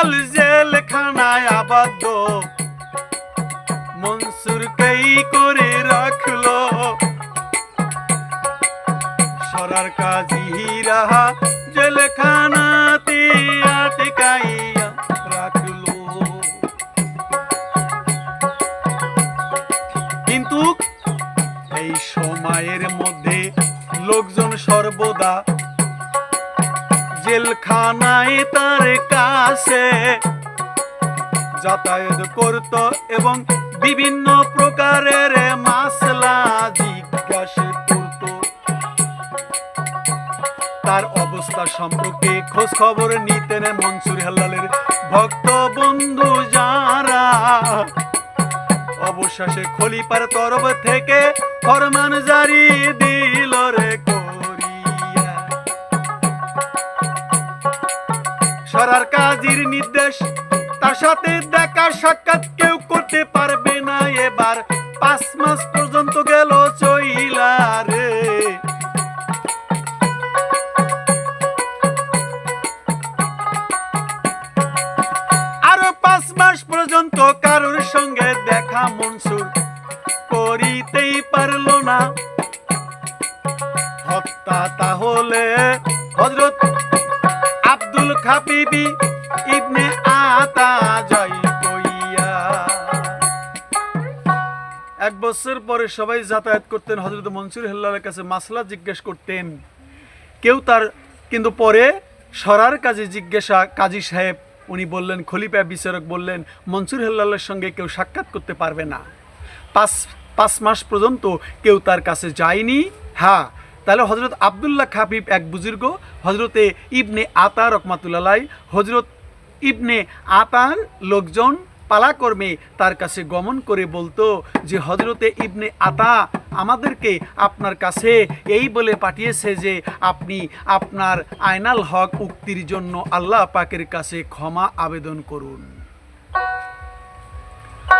হেল্লাল জেলখানায় আবদ্ধ। মনসুরকেই করে রাখল। সরার কাজী রাহা জেলখানাতে আটকাইয়া রাখল। কিন্তু এই সময়ের মধ্যে লোকজন সর্বদা জেলখানায় তার কাছে যাতায়াত করত এবং বিভিন্ন প্রকারের মাসলা জিজ্ঞাসা করত। তার অবস্থা সম্পর্কে খোঁজ খবর নিতেন মনসুর হাল্লালের ভক্ত বন্ধু যারা। অবশেষে খলিপার তরফ থেকে ফরমান জারি দিল রে সরার কাজীর নির্দেশ। তার সাথে দেখা সাক্ষাৎ কেউ করতে পারবে না এবার। পাঁচ মাস পর্যন্ত গেল চইলা আরও পাঁচ মাস পর্যন্ত কারোর সঙ্গে দেখা মনসুর করিতেই পারল না। হত্যা তাহলে হজরত খাবিবি ইবনে আতা যাই এক বছর পরে সবাই যাতায়াত করতেন হজরত মনসুর হেল্লালের কাছে, মাসলা জিজ্ঞেস করতেন, কেউ তার কিন্তু পরে সরার কাজে জিজ্ঞাসা কাজী সাহেব, উনি বললেন, খলিফা বিচারক বললেন, মনসুর হেল্লালের সঙ্গে কেউ সাক্ষাৎ করতে পারবে না। পাঁচ পাঁচ মাস পর্যন্ত কেউ তার কাছে যায়নি। হ্যাঁ তাহলে হজরত আবদুল্লাহ খাবিব এক বুজুর্গ হজরতে ইবনে আতা রকমাতুল্লাহ হজরত ইবনে আতার লোকজন পালাকর্মে তার কাছে গমন করে বলতো যে, হজরতে ইবনে আতা আমাদেরকে আপনার কাছে এই বলে পাঠিয়েছে যে, আপনি আপনার আয়নাল হক উক্তির জন্য আল্লাহ পাকের কাছে ক্ষমা আবেদন করুন।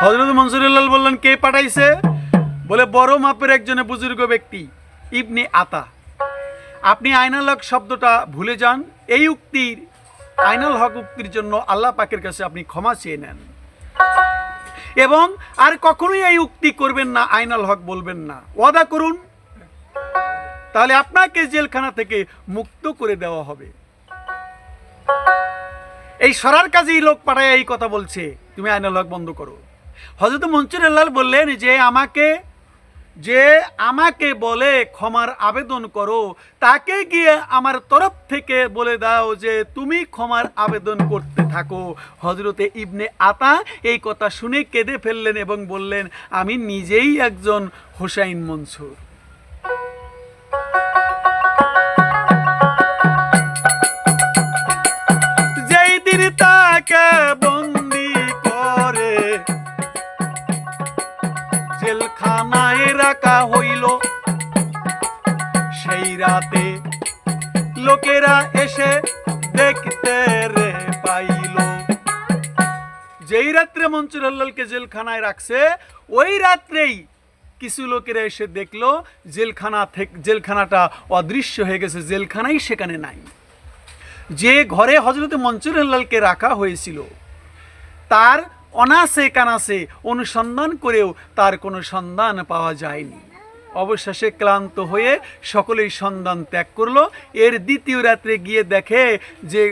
হজরত মনসুরুল্লাহ বললেন, কে পাঠাইছে? বলে, বড় মাপের একজনে বুজুর্গ ব্যক্তি, ইবনে আতা। আপনি আয়নাল হক শব্দটা ভুলে যান। এই উক্তির আয়নাল হক উক্তির জন্য আল্লাহ পাকের কাছে আপনি ক্ষমা চেয়ে নেন। এবং আর কখনোই এই উক্তি করবেন না, আইনাল হক বলবেন না। ওয়াদা করুন। তাহলে আপনাকে জেলখানা থেকে মুক্ত করে দেওয়া হবে। এই সরার কাজেই লোক পাঠায় এই কথা বলছে। তুমি আইনাল হক বন্ধ করো। হজরত মনসুর আল্লাহ বললেন যে, আমাকে যে আমাকে বলে ক্ষমার আবেদন করো, তাকে গিয়ে আমার তরফ থেকে বলে দাও যে তুমি ক্ষমার আবেদন করতে থাকো। হজরতে ইবনে আতা এই কথা শুনে কেঁদে ফেললেন এবং বললেন, আমি নিজেই একজন হোসাইন মনসুর। সেই রাতে। লোকেরা এসে দেখতে রে পাইল। যেই রাত্রে মনসুর আল্লাহকে জেলখানায় রাখছে, ওই রাত্রেই কিছু লোকেরা এসে দেখল, জেলখানা থেকে জেলখানাটা অদৃশ্য হয়ে গেছে, জেলখানাই সেখানে নাই। যে ঘরে হজরত মনসুর আল্লাহকে রাখা হয়েছিল, তার অনাসে কানাসে অনুসন্ধান করেও তার কোনো সন্ধান পাওয়া যায়নি। অবশেষে ক্লান্ত হয়ে সকলেই সন্ধান ত্যাগ করল। এর দ্বিতীয় রাত্রে গিয়ে দেখে যে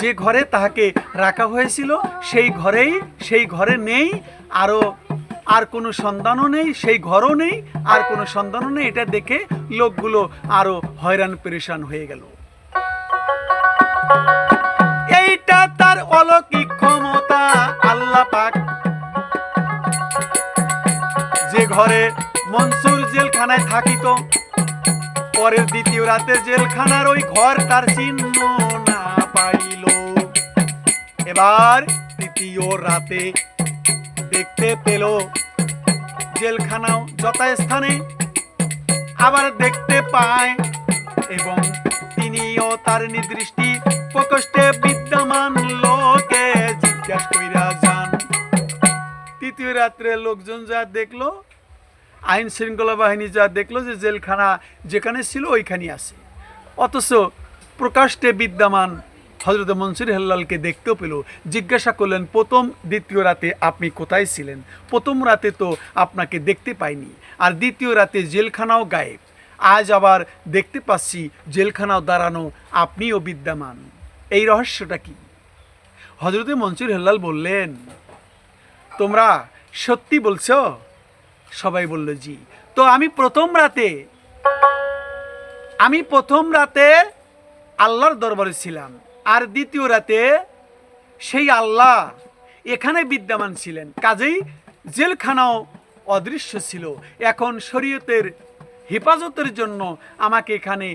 যে ঘরে তাহাকে রাখা হয়েছিল, সেই ঘরেই, সেই ঘরে নেই আরও আর কোনো সন্ধানও নেই, সেই ঘরও নেই, আর কোনো সন্ধানও নেই, এটা দেখে লোকগুলো আরও হয়রান পেরেশান হয়ে গেল। এইটা তার অলৌকিক ক্ষমতা আল্লাহ পাক যে ঘরে মনসুর জেলখানায় থাকিত। পরের দ্বিতীয় রাতে জেলখানার ওই ঘর তার চিহ্ন না পাইল। এবার তৃতীয় রাতে দেখতে পেল জেলখানাও যথাস্থানে আবার দেখতে পায় এবং তিনিও তার নির্দৃষ্টি প্রকোষ্ঠে বিদ্যমান লোকে জিজ্ঞাসা কইরা যান। তৃতীয় রাত্রে লোকজন যা দেখল আইন শৃঙ্খলা বাহিনী যা দেখল যে জেলখানা যেখানে ছিল ওইখানে আছে। অথচ প্রকাশ্যে বিদ্যমান হজরত মনসুর হেল্লালকে দেখতেও পেল। জিজ্ঞাসা করলেন, প্রথম, দ্বিতীয় রাতে আপনি কোথায় ছিলেন? প্রথম রাতে তো আপনাকে দেখতে পাইনি, আর দ্বিতীয় রাতে জেলখানাও গায়েব। আজ আবার দেখতে পাচ্ছি জেলখানাও দাঁড়ানো, আপনিও বিদ্যমান। এই রহস্যটা কি? হজরত মনসুর হেল্লাল বললেন, তোমরা সত্যি বলছো? সবাই বলল, জি। তো আমি প্রথম রাতে, আমি প্রথম রাতে আল্লাহর দরবারে ছিলাম। আর দ্বিতীয় রাতে সেই আল্লাহ এখানে বিদ্যমান ছিলেন। কাজেই জেলখানাও অদৃশ্য ছিল। এখন শরীয়তের হেফাজতের জন্য আমাকে এখানে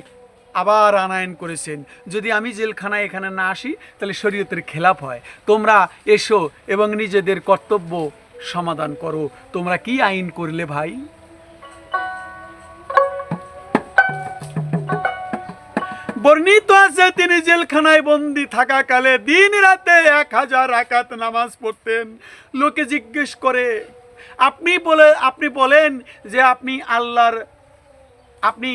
আবার আনায়ন করেছেন। যদি আমি জেলখানায় এখানে না আসি, তাহলে শরীয়তের খেলাপ হয়। তোমরা এসো এবং নিজেদের কর্তব্য সমাধান করো। তোমরা কি আইন করলে ভাই? বর্ণিত আছে, তিনি জেলখানায় বন্দি থাকাকালে দিন রাতে এক হাজার একাত নামাজ পড়তেন। লোকে জিজ্ঞেস করে, আপনি বলে, আপনি বলেন যে আপনি আল্লাহর, আপনি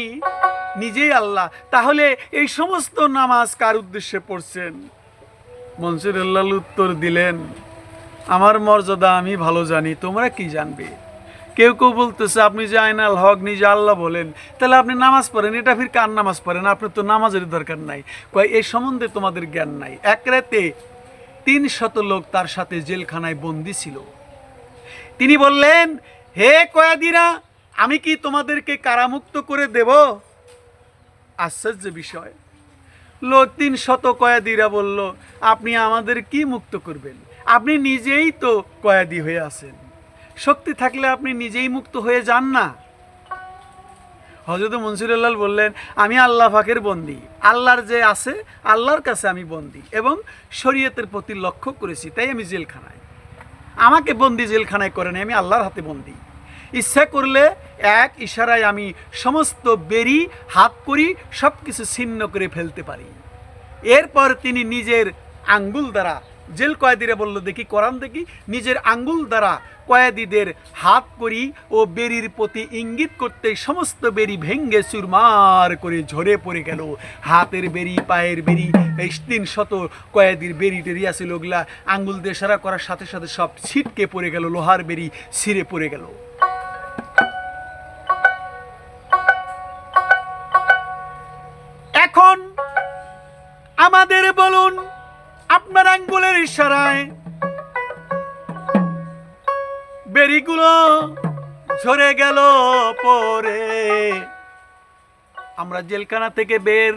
নিজেই আল্লাহ, তাহলে এই সমস্ত নামাজ কার উদ্দেশ্যে পড়ছেন? মনসুরুল্লাহ উত্তর দিলেন আমার মর্যাদা আমি ভালো জানি, তোমরা কি জানবে? কেউ কেউ বলতেছে, আপনি যে আইনাল হক নিজে আল্লাহ বলেন, তাহলে আপনি নামাজ পড়েন, এটা ফির কার নামাজ পড়েন? আপনার তো নামাজের দরকার নাই। কয়, এই সম্বন্ধে তোমাদের জ্ঞান নাই। এক রাতে তিন শত লোক তার সাথে জেলখানায় বন্দি ছিল। তিনি বললেন, হে কয়াদিরা, আমি কি তোমাদেরকে কারামুক্ত করে দেব? আশ্চর্য বিষয়। লোক তিন শত কয়াদিরা বলল, আপনি আমাদের কি মুক্ত করবেন? আপনি নিজেই তো কয়াদি হয়ে আছেন। শক্তি থাকলে আপনি নিজেই মুক্ত হয়ে যান না। হজরত মনসুরুল্লাহ বললেন, আমি আল্লাহ ফাকের বন্দি। আল্লাহর যে আছে, আল্লাহর কাছে আমি বন্দি এবং শরীয়তের প্রতি লক্ষ্য করেছি, তাই আমি জেলখানায়। আমাকে বন্দি জেলখানায় করে নেই, আমি আল্লাহর হাতে বন্দি। ইচ্ছা করলে এক ইশারায় আমি সমস্ত বেরি, হাত করি সব কিছু ছিন্ন করে ফেলতে পারি। এরপর তিনি নিজের আঙ্গুল দ্বারা জেল কয়েদিরা বলল, দেখি, কোরআন দেখি, নিজের আঙ্গুল দ্বারা কয়েদিদের হাত করি ও বেরির প্রতি ইঙ্গিত করতে সমস্ত বেরি ভেঙ্গে চুরমার করে ঝরে পড়ে গেল। হাতের বেরি, পায়ের বেরি, এই তিন শত কয়েদির বেরি টেরি আছিল ওগুলা আঙ্গুল দিয়ে সারা করার সাথে সাথে সব ছিটকে পড়ে গেল, লোহার বেরি ছিঁড়ে পড়ে গেল। এখন আমাদের বলুন আপনার আঙ্গুলের ইশারায়। বেরিগুলো ঝরে গেল পরে। আমরা জেলখানা থেকে বের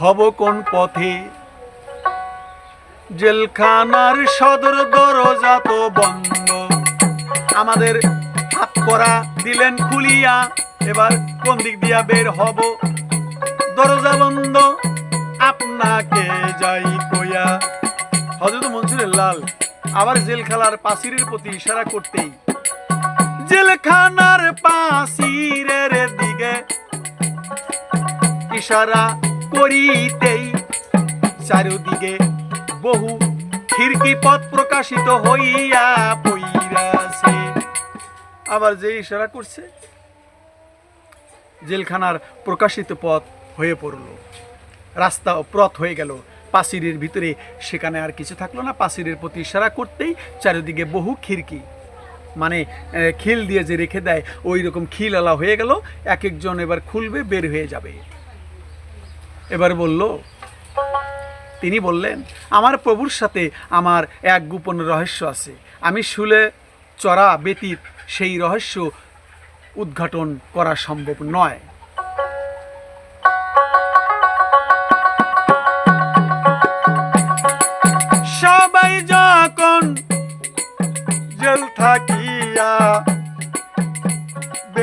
হব কোন পথে? জেলখানার সদর দরজা তো বন্ধ। আমাদের হাত করা দিলেন খুলিয়া, এবার কোন দিক দিয়া বের হব? দরজা বন্ধ, আপনাকে যাই কইয়া হজরত মনসুরের লাল। আবার জেলখানার পাশিরের প্রতি ইশারা করতেই। জেলখানার পাশিরের দিকে ইশারা করিতেই চারিদিকে বহু খিড়কি পথ প্রকাশিত হইয়া পইরাছে। আবার যে ইশারা করছে, জেলখানার প্রকাশিত পথ হয়ে পড়ল। রাস্তা পথ হয়ে গেল। পাচিরের ভিতরে। সেখানে আর কিছু থাকল না পাচিরের প্রতি ইশারা করতেই চারিদিকে বহু খিড়কি। মানে খিল দিয়ে যে রেখে দেয় ওই রকম খিল আলা হয়ে গেল এক একজন এবার খুলবে, বের হয়ে যাবে। এবার বলল, তিনি বললেন, আমার প্রভুর সাথে আমার এক গোপন রহস্য আছে। আমি শুলে চড়া ব্যতীত সেই রহস্য উদ্ঘাটন করা সম্ভব নয়।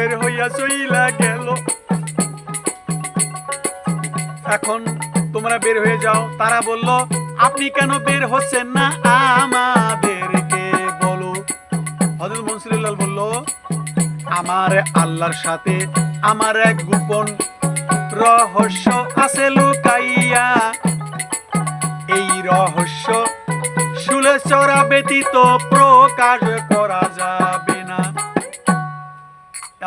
বের হইয়া চইলা গেল। এখন তোমরা বের হয়ে যাও। তারা বলল, আপনি কেন বের হচ্ছেন না আমাদেরকে বলো? হজরত মনসুরুল্লাহ বলল, আমার আল্লাহর সাথে আমার এক গোপন রহস্য আছে লুকাইয়া। এই রহস্য শুলে চড়া ব্যতীত প্রকাশ করা যাবে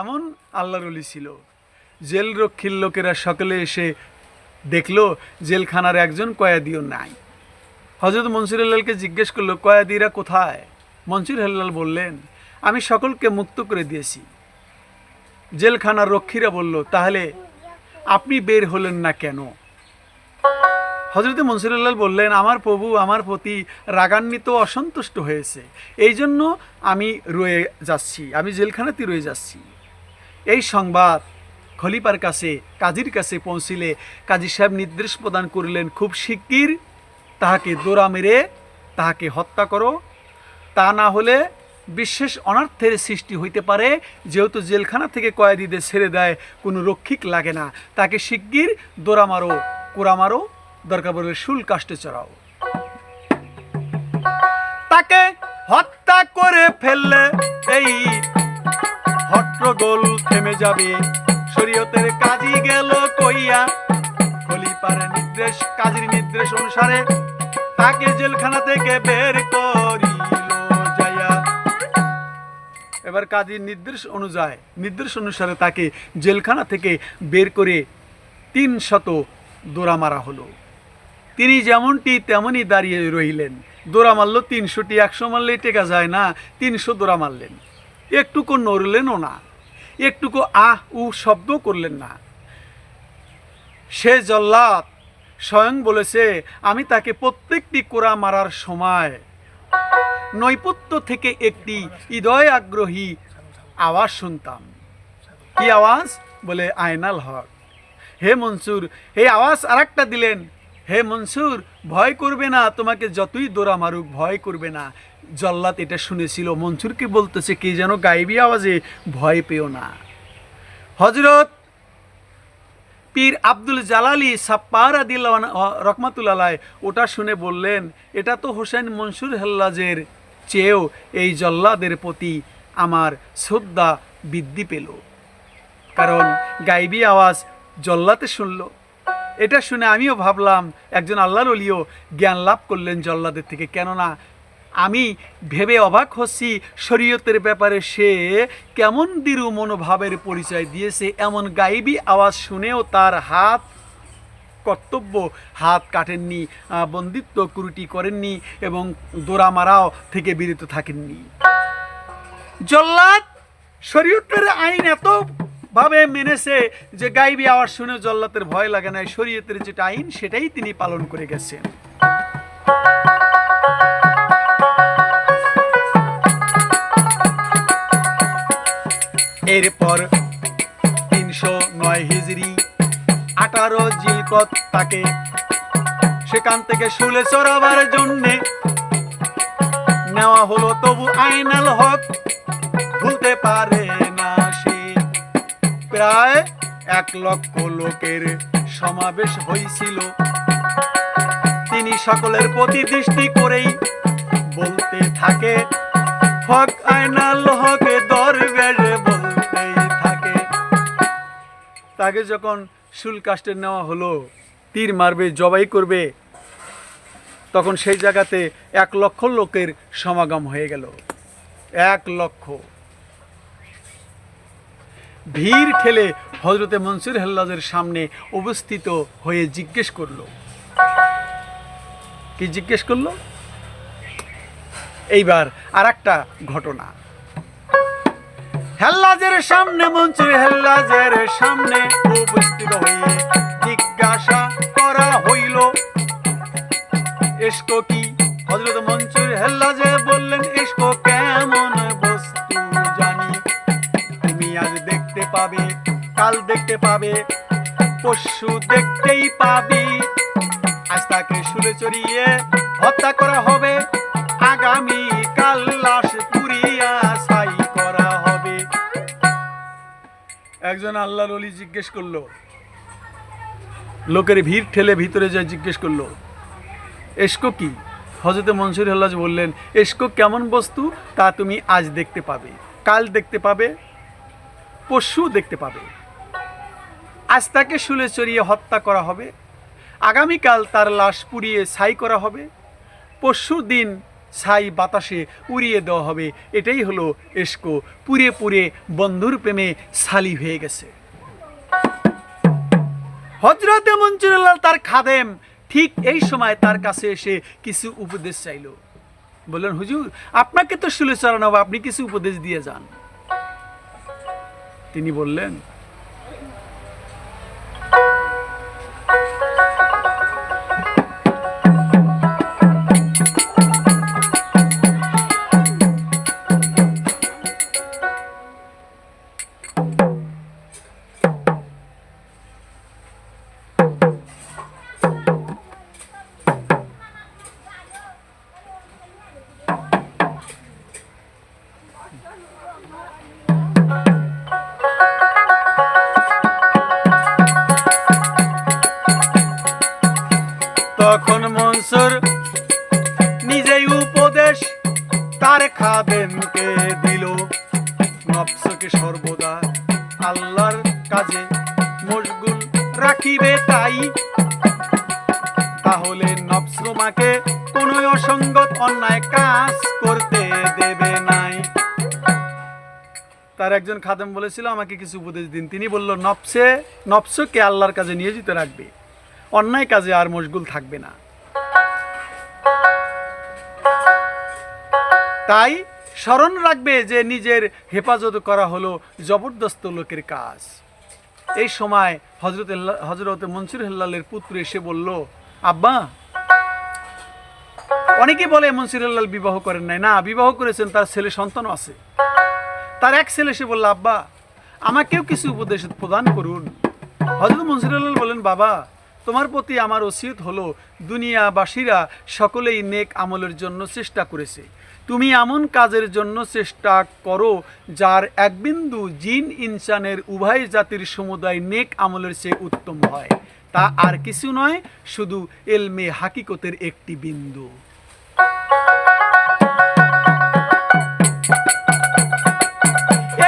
এমন আল্লাহর অলি ছিল। জেল রক্ষীর লোকেরা সকলে এসে দেখল, জেলখানার একজন কয়াদিও নাই। হজরত মনসুর হেল্লালকে জিজ্ঞেস করল, কয়েদিরা কোথায়? মনসুর হেল্লাল বললেন, আমি সকলকে মুক্ত করে দিয়েছি। জেলখানার রক্ষীরা বলল, তাহলে আপনি বের হলেন না কেন? হজরত মনসুরুল্লাহ বললেন, আমার প্রভু, আমার প্রতি রাগান্বিত, অসন্তুষ্ট হয়েছে। এই জন্য আমি রয়ে যাচ্ছি, আমি জেলখানাতে রয়ে যাচ্ছি। এই সংবাদ খলিফার কাছে, কাজীর কাছে পৌঁছিলে। কাজী সাহেব নির্দেশ প্রদান করিলেন, খুব শিগগির তাহাকে দোরা মেরে তাহাকে হত্যা করো। তা না হলে বিশেষ অনার্থের সৃষ্টি হইতে পারে, যেহেতু জেলখানা থেকে কয়েদিদের ছেড়ে দেয়, কোনো রক্ষিক লাগে না। তাকে শিগগির দোরা মারো কোরা মারো, দরকার পড়বে শুল কাষ্টে চড়াও। তাকে হত্যা করে ফেললে এই হট্টগোল থেমে যাবে। শরীয়তের কাজী গেল কইয়া। খলিফার নির্দেশ, কাজীর নির্দেশ অনুসারে তাকে জেলখানা থেকে বের করিল যাইয়া। এবার কাজীর নির্দেশ অনুযায়ী, নির্দেশ অনুসারে তাকে জেলখানা থেকে বের করে তিন শত দোরা মারা হলো। তিনি যেমনটি তেমনই দাঁড়িয়ে রইলেন। দোরা মারল তিনশোটি, একশো মারলেই টেকা যায় না, তিনশো দোরা মারলেন। একটুকু নড়লেনও না। একটুকু আহ, উ শব্দ করলেন না। সে জল্লাদ স্বয়ং বলেছে, আমি তাকে প্রত্যেকটি কোরা মারার সময় নৈপত্য থেকে একটি হৃদয় আগ্রহী আওয়াজ শুনতাম। কি আওয়াজ? বলে আয়নাল হক। হে মনসুর এই আওয়াজ আরেকটা দিলেন। হে মনসুর, ভয় করবে না, তোমাকে যতই দোরা মারুক, ভয় করবে না। জল্লাদ এটা শুনেছিল, মনসুরকে বলতেছে, কে যেন গাইবি আওয়াজে ভয় পেও না। হজরত পীর আব্দুল জালালি সাপ্পার আদিল রহমাতুল আলাই ওটা শুনে বললেন, এটা তো হোসেন মনসুর হেল্লাজের চেয়েও এই জল্লাদের প্রতি আমার শ্রদ্ধা বৃদ্ধি পেল। কারণ গাইবি আওয়াজ জল্লাতে শুনল। এটা শুনে আমিও ভাবলাম, একজন আল্লাহর অলিও জ্ঞান লাভ করলেন জল্লাদের থেকে। কেননা আমি ভেবে অবাক হচ্ছি, শরীয়তের ব্যাপারে সে কেমন দৃঢ় মনোভাবের পরিচয় দিয়েছে। এমন গাইবি আওয়াজ শুনেও তার হাত কর্তব্য, হাত কাটেননি বন্দিত্ব কুরুটি করেননি এবং দোরা মারাও থেকে বিরত থাকেননি। জল্লাদ! শরীয়তের আইন এত ভাবে মেনেছে যে গাইবি আওয়াজ শুনে জল্লাতের ভয় লাগে না শরীয়তের যেটা আইন, সেটাই তিনি পালন করে গেছেন। এরপর তিনশো নয় হিজড়ি, আঠারো জিলকত তাকে সেখান থেকে শুলে চড়াবার জন্যে নেওয়া হলো। তবু আইনাল হক ভুলতে পারে না সে। প্রায় এক লক্ষ লোকের সমাবেশ হয়েছিল তিনি সকলের প্রতি দৃষ্টি করেই বলতে থাকে, হক আইনাল হকে তাকে যখন শুল কাস্টে নেওয়া হলো, তীর মারবে, জবাই করবে, তখন সেই জায়গাতে এক লক্ষ লোকের সমাগম হয়ে গেল। এক লক্ষ। ভিড় ঠেলে হজরতে মনসুর হেল্লাজের সামনে অবস্থিত হয়ে জিজ্ঞেস করল। কি জিজ্ঞেস করল? এইবার আর একটা ঘটনা। হেল্লাজের সামনে মঞ্চুর হেল্লাজের সামনে উপস্থিত হয়ে জিজ্ঞাসা করা হইল। এসকো কি? হজরত মঞ্চুর হেল্লাজে বললেন, এসকো কেমন বস্তু জানি? তুমি আজ দেখতে পাবে, কাল দেখতে পাবে পশু দেখতেই পাবি। আজ তাকে সুরে চড়িয়ে হত্যা করা হবে, আগামী একজন আল্লাহর অলি জিজ্ঞেস করল, লোকের ভিড় ঠেলে ভিতরে যায় জিজ্ঞেস করল এসকো কি? হজরতে মনসুর হল্লাজ বললেন এসকো কেমন বস্তু? তা তুমি আজ দেখতে পাবে, কাল দেখতে পাবে পশু দেখতে পাবে। আজ তাকে শুলে চড়িয়ে হত্যা করা হবে, আগামীকাল তার লাশ পুড়িয়ে ছাই করা হবে পরশু দিন ছাই বাতাসে উড়িয়ে দেওয়া হবে। এটাই হলো এসকো। পুড়ে পুরে বন্ধুর প্রেমে সালি হয়ে গেছে। হজরতে মঞ্জুরুল্লাহ তার খাদেম ঠিক এই সময় তার কাছে এসে কিছু উপদেশ চাইলো। বললেন, হুজুর, আপনাকে তো শুলে চড়ানো আপনি কিছু উপদেশ দিয়ে যান। তিনি বললেন সর্বদা আল্লাহর কাজে মশগুল রাখিবে তাই। তাহলে নফস তোমাকে কোনো অসঙ্গত, অন্যায় কাজ করতে দেবে নাই। তার একজন খাদেম বলেছিল, আমাকে কিছু উপদেশ দিন। তিনি বলল নফসে নফসকে আল্লাহর কাজে নিয়োজিত রাখবে। অন্যায় কাজে আর মশগুল থাকবে না। তাই স্মরণ রাখবে যে নিজের হেফাজত করা হলো জবরদস্ত লোকের কাজ। এই সময় হজরত হজরত মনসুর হেল্লালের পুত্র এসে বলল, আব্বা অনেকে বলে মনসুর হেল্লাল বিবাহ করেন নাই। না, বিবাহ করেছেন, তার ছেলে সন্তানও আছে। তার এক ছেলে এসে বলল, আব্বা, আমাকেও কিছু উপদেশ প্রদান করুন। হজরত মনসুরুল্লাহ বলেন বাবা, তোমার প্রতি আমার ওসিয়ত হলো দুনিয়াবাসীরা সকলেই নেক আমলের জন্য চেষ্টা করেছে। তুমি এমন কাজের জন্য চেষ্টা করো যার এক বিন্দু জিন ইনসানের উভয় জাতির সমুদায় নেক আমলের চেয়ে উত্তম হয়। তা আর কিছু নয়, শুধু এলমে হাকিকতের একটি বিন্দু।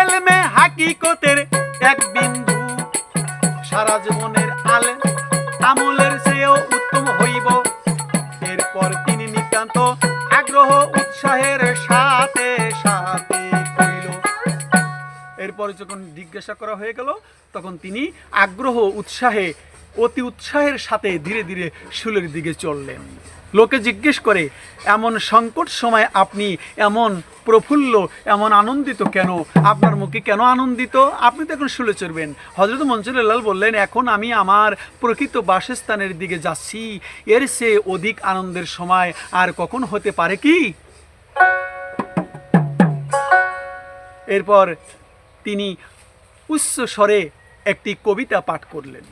এলমে হাকিকতের এক বিন্দু, সারা জীবনের আলে আমলের চেয়েও উত্তম হইব। এরপর তিনি নিতান্ত আগ্রহ উৎসাহের সাথে সাথে এরপর যখন জিজ্ঞাসা করা হয়ে গেল, তখন তিনি আগ্রহ উৎসাহে, অতি উৎসাহের সাথে ধীরে ধীরে শুলের দিকে চললেন। লোকে জিজ্ঞেস করে, এমন সংকট সময় আপনি এমন প্রফুল্ল, এমন আনন্দিত কেন? আপনার মুখে কেন আনন্দিত? আপনি তো এখন শুলে চড়বেন। হজরত মঞ্জুরুল্লাল বললেন, এখন আমি আমার প্রকৃত বাসস্থানের দিকে যাচ্ছি। এর সে অধিক আনন্দের সময় আর কখন হতে পারে কি? এরপর তিনি উচ্চ স্বরে একটি কবিতা পাঠ করলেন।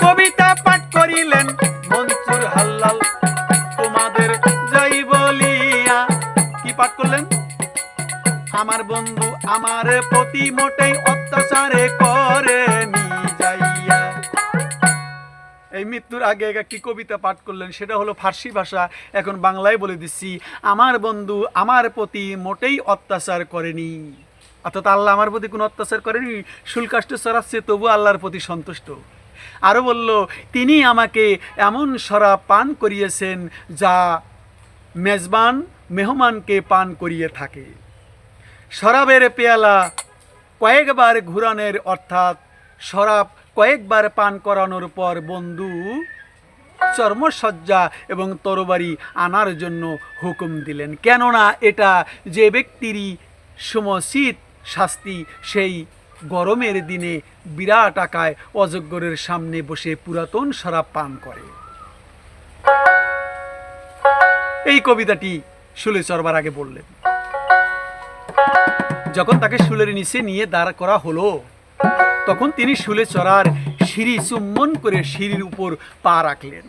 কবিতা পাঠ করিলেন মনসুর হাল্লাল। তোমাদের যাই বলিয়া। কি পাঠ করলেন? আমার বন্ধু আমার প্রতি মোটেই অত্যাচারে করে নি যাইয়া এই মৃত্যুর আগে একটি কবিতা পাঠ করলেন, সেটা হলো ফার্সি ভাষা। এখন বাংলায় বলে দিচ্ছি, আমার বন্ধু আমার প্রতি মোটেই অত্যাচার করেনি। অর্থাৎ আল্লাহ আমার প্রতি কোনো অত্যাচার করেনি, শুল্কাষ্ট চড়াচ্ছে তবু আল্লাহর প্রতি সন্তুষ্ট। আরও বলল, তিনি আমাকে এমন শরাব পান করিয়েছেন, যা মেজবান মেহমানকে পান করিয়ে থাকে। শরাবের পেয়ালা কয়েকবার ঘুরানের অর্থাৎ শরাব কয়েকবার পান করানোর পর বন্ধু চর্মসজ্জা এবং তরবারি আনার জন্য হুকুম দিলেন। কেননা এটা যে ব্যক্তিরই সমশীত শাস্তি, সেই গরমের দিনে বিরাট আকায় অযোগ্যরের সামনে বসে পুরাতন শরাব পান করে। এই কবিতাটি শুলে চরবার আগে বললেন, যখন তাকে শুলের নিচে নিয়ে দাঁড় করা হলো তখন তিনি শুলে চড়ার সিঁড়ি চুম্বন করে সিঁড়ির উপর পা রাখলেন।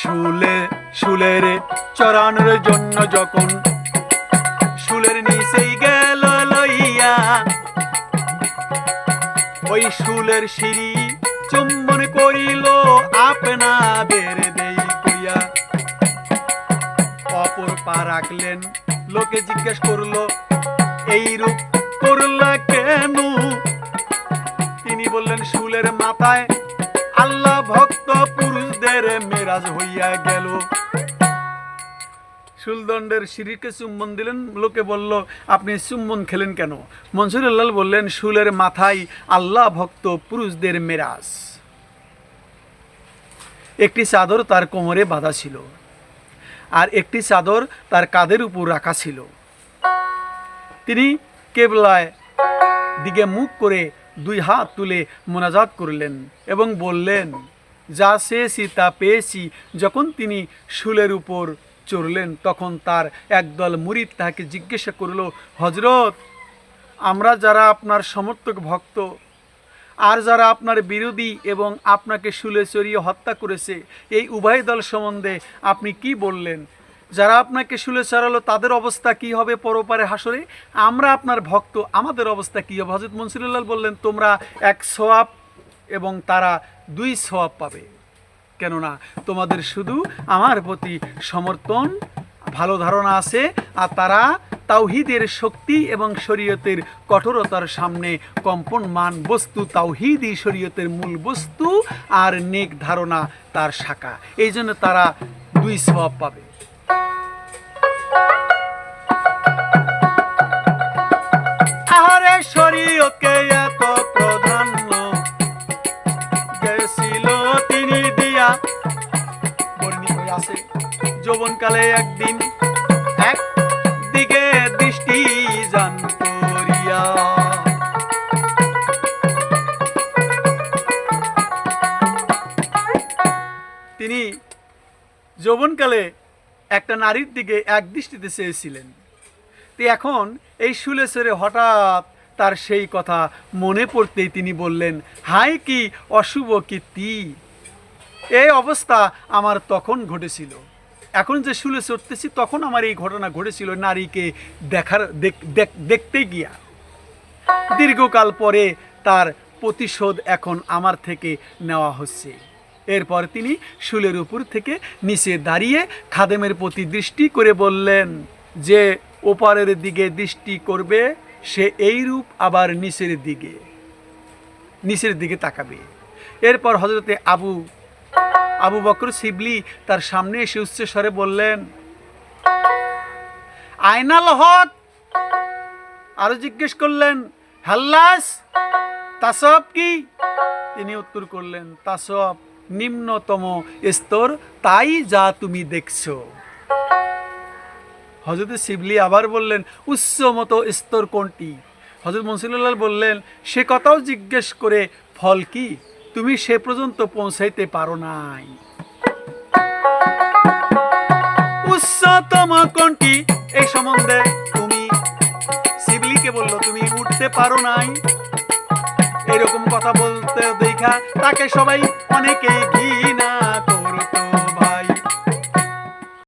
শুলে শুলের চড়ানোর জন্য যখন শুলের নিচেই গেল লইয়া, ওই শুলের সিঁড়ি চুম্বন করিল আপনা বেড়ে দেই কইয়া। অপর পা রাখলেন, লোকে জিজ্ঞেস করল এই রূপ করলা কেন? তিনি বললেন, শুলের মাথায় আল্লাহ ভক্ত পুরুষদের মেরাজ হইয়া গেল। শুলদণ্ডের সিঁড়িকে চুম্বন দিলেন। লোকে বলল, আপনি চুম্বন খেলেন কেন? মনসুরুল্লাহ বললেন, শুলের মাথায় আল্লাহ ভক্ত পুরুষদের মেরাজ। একটি চাদর তার কোমরে বাঁধা ছিল আর একটি চাদর তার কাঁধের উপর রাখা ছিল। তিনি কেবলায় দিকে মুখ করে দুই হাত তুলে মোনাজাত করলেন এবং বললেন, যা চেয়েছি তা পেয়েছি। যখন তিনি শুলের উপর চড়লেন, তখন তার একদল মুরিদ তাকে জিজ্ঞাসা করল হজরত আমরা যারা আপনার সমর্থক ভক্ত আর যারা আপনার বিরোধী এবং আপনাকে শুলে চড়িয়ে হত্যা করেছে, এই উভয় দল সম্বন্ধে আপনি কি বললেন? যারা আপনাকে শুলে চড়ালো, তাদের অবস্থা কি হবে পরপারে হাসরে? আমরা আপনার ভক্ত, আমাদের অবস্থা কি হবে? হজরত মনসুরুল্লাহ বললেন, তোমরা এক সোয়াব এবং তারা দুই সোয়াব পাবে। কেননা তোমাদের শুধু আমার প্রতি সমর্থন, ভালো ধারণা আছে, আর তারা তাওহিদের শক্তি এবং শরীয়তের কঠোরতার সামনে কম্পনমান বস্তু, তাওহিদই শরীয়তের মূল বস্তু আর নেক ধারণা তার শাখা। এই জন্য তারা দুই স্বভাব পাবে। আহারে এত প্রাধান্য গেছিল তিনি দিয়া। বর্ণিত হয়ে আছে, যৌবনকালে একদিন তিনি যৌবনকালে একটা নারীর দিকে এক দৃষ্টিতে চেয়েছিলেন। তো এখন এই শুলেশ্বরে হঠাৎ তার সেই কথা মনে পড়তেই তিনি বললেন হাই কি অশুভ কীর্তি। এই অবস্থা আমার তখন ঘটেছিল। এখন যে শুলে চড়তেছি, তখন আমার এই ঘটনা ঘটেছিল নারীকে দেখার, দেখ- দেখ- দেখতে গিয়া। দীর্ঘকাল পরে তার প্রতিশোধ এখন আমার থেকে নেওয়া হচ্ছে। এরপর তিনি শুলের উপর থেকে নিচে দাঁড়িয়ে খাদেমের প্রতি দৃষ্টি করে বললেন, যে ওপারের দিকে দৃষ্টি করবে সে এই রূপ আবার নিচের দিকে নিচের দিকে তাকাবে। এরপর হজরতে আবু আবু বকর শিবলি তার সামনে এসে উচ্চ স্বরে বললেন আয়নাল হক আরও জিজ্ঞেস করলেন, হাল্লাস? তাসব কি? তিনি উত্তর করলেন, তাসব নিম্নতম স্তর, তাই যা তুমি দেখছ। হজরত শিবলি আবার বললেন, উচ্চমত স্তর কোনটি? হজরত মনসুল্লাহ বললেন, সে কথাও জিজ্ঞেস করে, ফল কি? তুমি সে পর্যন্ত পৌঁছাইতে পারো নাই। উচ্চতম কোনটি? এই সম্বন্ধে তুমি শিবলিকে বলল, তুমি উঠতে পারো নাই। এরকম কথা বলতে দেখা, তাকে সবাই অনেকেই ঘৃণা